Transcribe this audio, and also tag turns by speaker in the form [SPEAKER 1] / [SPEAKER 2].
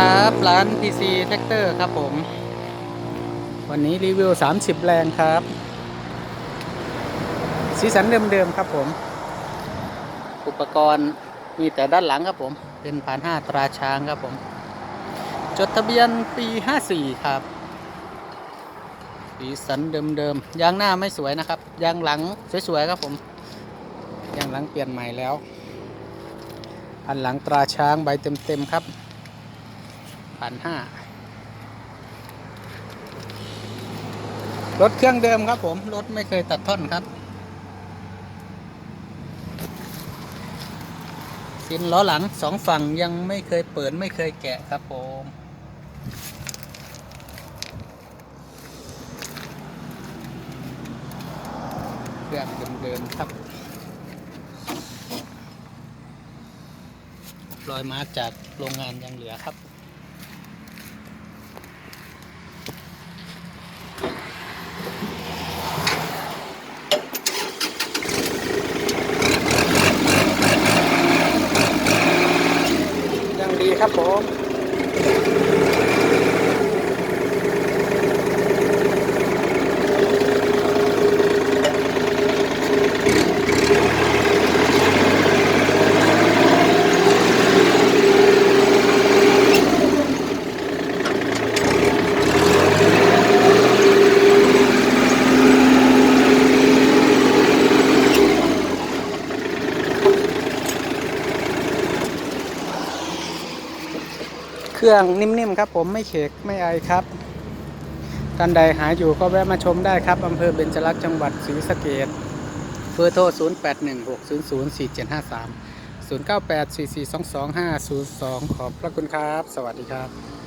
[SPEAKER 1] ครับ ร้าน PC Tractor ครับผม วันนี้รีวิว 30 แรงครับ สีสันเดิมๆครับผม อุปกรณ์มีแต่ด้านหลังครับผม เป็นผ่านห้าตราช้างครับผม จดทะเบียนปี 54 ครับ สีสันเดิมๆยางหน้าไม่สวยนะครับ ยางหลังสวยๆครับผม ยางหลังเปลี่ยนใหม่แล้วอันหลังตราช้างใบเต็มๆครับ พันห้ารถเครื่องเดิมครับผม รถไม่เคยตัดท่อนครับสินล้อหลังสองฝั่งยังไม่เคยเปิดไม่เคยแกะครับผมเครื่องเดิมๆครับ รอยมารจากโรงงานยังเหลือครับ ครับผม เครื่องนิ่มๆครับ ผมไม่เขกไม่ไอครับท่านใดหาอยู่ก็แวะมาชมได้ครับอำเภอเบญจรักษ์จังหวัดศรีสะเกดเบอร์โทร 0 8 1 6 0 0 4 7 5 3 0 9 8 4 4 2 2 5 0 2 ขอบพระคุณครับ สวัสดีครับ